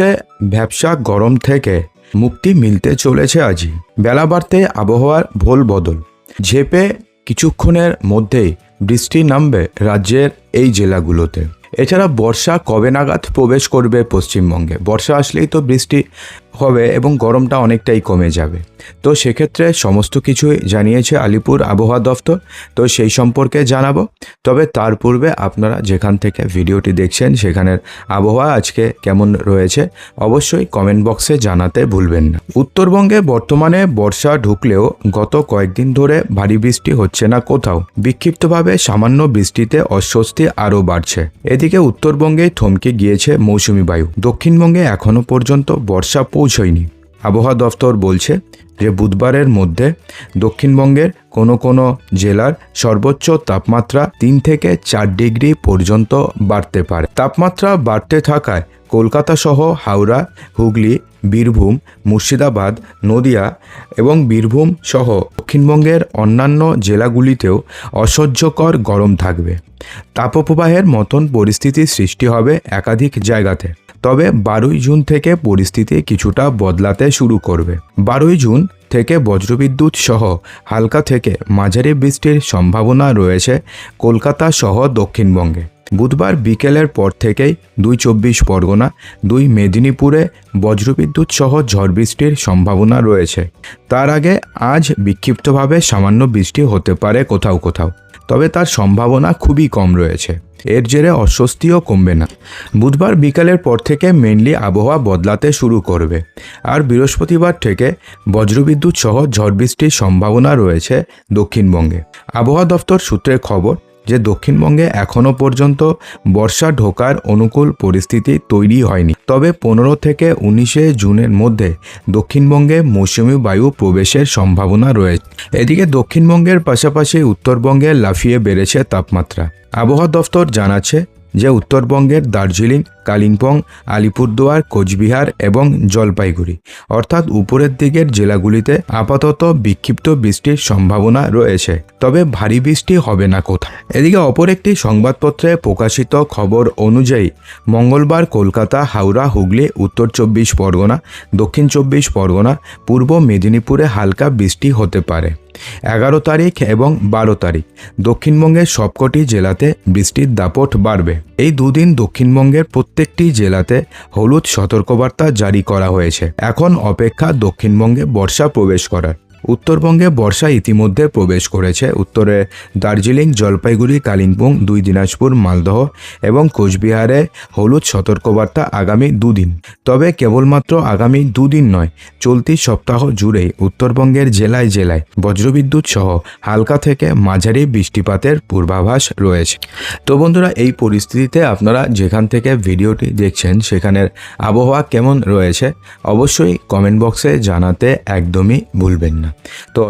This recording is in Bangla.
চলছে ব্যবসা গরম থেকে মুক্তি মিলতে চলেছে আজই বেলা বাড়তে আবহাওয়ার ভোল বদল। ঝেপে কিছুক্ষণের মধ্যেই বৃষ্টি নামবে রাজ্যের এই জেলাগুলোতে। এছাড়া বর্ষা কবে নাগাদ প্রবেশ করবে পশ্চিমবঙ্গে? বর্ষা আসলেই তো বৃষ্টি হবে এবং গরমটা অনেকটাই কমে যাবে। তো সেক্ষেত্রে সমস্ত কিছুই জানিয়েছে আলিপুর আবহাওয়া দফতর। তো সেই সম্পর্কে জানাব। তবে তার পূর্বে আপনারা যেখান থেকে ভিডিওটি দেখছেন সেখানের আবহাওয়া আজকে কেমন রয়েছে অবশ্যই কমেন্ট বক্সে জানাতে ভুলবেন না। উত্তরবঙ্গে বর্তমানে বর্ষা ঢুকলেও গত কয়েকদিন ধরে ভারী বৃষ্টি হচ্ছে না কোথাও। বিক্ষিপ্তভাবে সামান্য বৃষ্টিতে অস্বস্তি আরও বাড়ছে। এদিকে উত্তরবঙ্গে থমকে গিয়েছে মৌসুমি বায়ু। দক্ষিণবঙ্গে এখনও পর্যন্ত বর্ষা পৌঁছয়নি। আবহাওয়া দফতর বলছে যে বুধবারের মধ্যে দক্ষিণবঙ্গের কোনো কোনো জেলার সর্বোচ্চ তাপমাত্রা তিন থেকে চার ডিগ্রি পর্যন্ত বাড়তে পারে। তাপমাত্রা বাড়তে থাকায় কলকাতা সহ হাওড়া, হুগলি, বীরভূম, মুর্শিদাবাদ, নদিয়া এবং বীরভূম সহ দক্ষিণবঙ্গের অন্যান্য জেলাগুলিতেও অসহ্যকর গরম থাকবে। তাপপ্রবাহের মতন পরিস্থিতির সৃষ্টি হবে একাধিক জায়গাতে। তবে বারোই জুন থেকে পরিস্থিতি কিছুটা বদলাতে শুরু করবে। বারোই জুন থেকে বজ্রবিদ্যুৎ সহ হালকা থেকে মাঝারি বৃষ্টির সম্ভাবনা রয়েছে কলকাতা সহ দক্ষিণবঙ্গে। বুধবার বিকেলের পর থেকেই দুই চব্বিশ পরগনা, দুই মেদিনীপুরে বজ্রবিদ্যুৎ সহ ঝড় বৃষ্টির সম্ভাবনা রয়েছে। তার আগে আজ বিক্ষিপ্তভাবে সামান্য বৃষ্টি হতে পারে কোথাও কোথাও, তবে তার সম্ভাবনা খুবই কম রয়েছে। এর জেরে অস্বস্তিও কমবে না। বুধবার বিকালের পর থেকে মেনলি আবহাওয়া বদলাতে শুরু করবে। আর বৃহস্পতিবার থেকে বজ্রবিদ্যুৎ সহ ঝড় বৃষ্টির সম্ভাবনা রয়েছে দক্ষিণবঙ্গে। আবহাওয়া দফতর সূত্রের খবর যে দক্ষিণবঙ্গে এখনও পর্যন্ত বর্ষা ঢোকার অনুকূল পরিস্থিতি তৈরি হয়নি। তবে পনেরো থেকে উনিশে জুনের মধ্যে দক্ষিণবঙ্গে মৌসুমি বায়ু প্রবেশের সম্ভাবনা রয়েছে। এদিকে দক্ষিণবঙ্গের পাশাপাশি উত্তরবঙ্গে লাফিয়ে বেড়েছে তাপমাত্রা। আবহাওয়া দফতর জানাচ্ছে যে উত্তরবঙ্গের দার্জিলিং কালিম্পং, আলিপুরদুয়ার, কোচবিহার এবং জলপাইগুড়ি। অর্থাৎ উপরের দিকের জেলাগুলিতে আপাতত বিক্ষিপ্ত বৃষ্টির সম্ভাবনা রয়েছে। তবে ভারী বৃষ্টি হবে না কোথাও। এদিকে অপর একটি সংবাদপত্রে প্রকাশিত খবর অনুযায়ী, মঙ্গলবার কলকাতা, হাওড়া, হুগলি, উত্তর চব্বিশ পরগনা, দক্ষিণ চব্বিশ পরগনা, পূর্ব মেদিনীপুরে হালকা বৃষ্টি হতে পারে। এগারো তারিখ এবং বারো তারিখ, দক্ষিণবঙ্গের সবকটি জেলাতে বৃষ্টির দাপট বাড়বে। এই দুদিন দক্ষিণবঙ্গের প্রত্যেকটি জেলাতে হলুদ সতর্কবার্তা জারি করা হয়েছে। এখন অপেক্ষা দক্ষিণবঙ্গে বর্ষা প্রবেশ করার। উত্তরবঙ্গে বর্ষা ইতিমধ্যে প্রবেশ করেছে। উত্তরে দার্জিলিং, জলপাইগুড়ি, কালিম্পং, দুই দিনাজপুর, মালদহ এবং কোচবিহারে হলুদ সতর্কবার্তা আগামী দুদিন। তবে কেবলমাত্র আগামী দুদিন নয়, চলতি সপ্তাহ জুড়েই উত্তরবঙ্গের জেলায় জেলায় বজ্রবিদ্যুৎ সহ হালকা থেকে মাঝারি বৃষ্টিপাতের পূর্বাভাস রয়েছে। তো বন্ধুরা, এই পরিস্থিতিতে আপনারা যেখান থেকে ভিডিওটি দেখছেন, সেখানের আবহাওয়া কেমন রয়েছে, অবশ্যই কমেন্ট বক্সে জানাতে একদমই ভুলবেন না। তো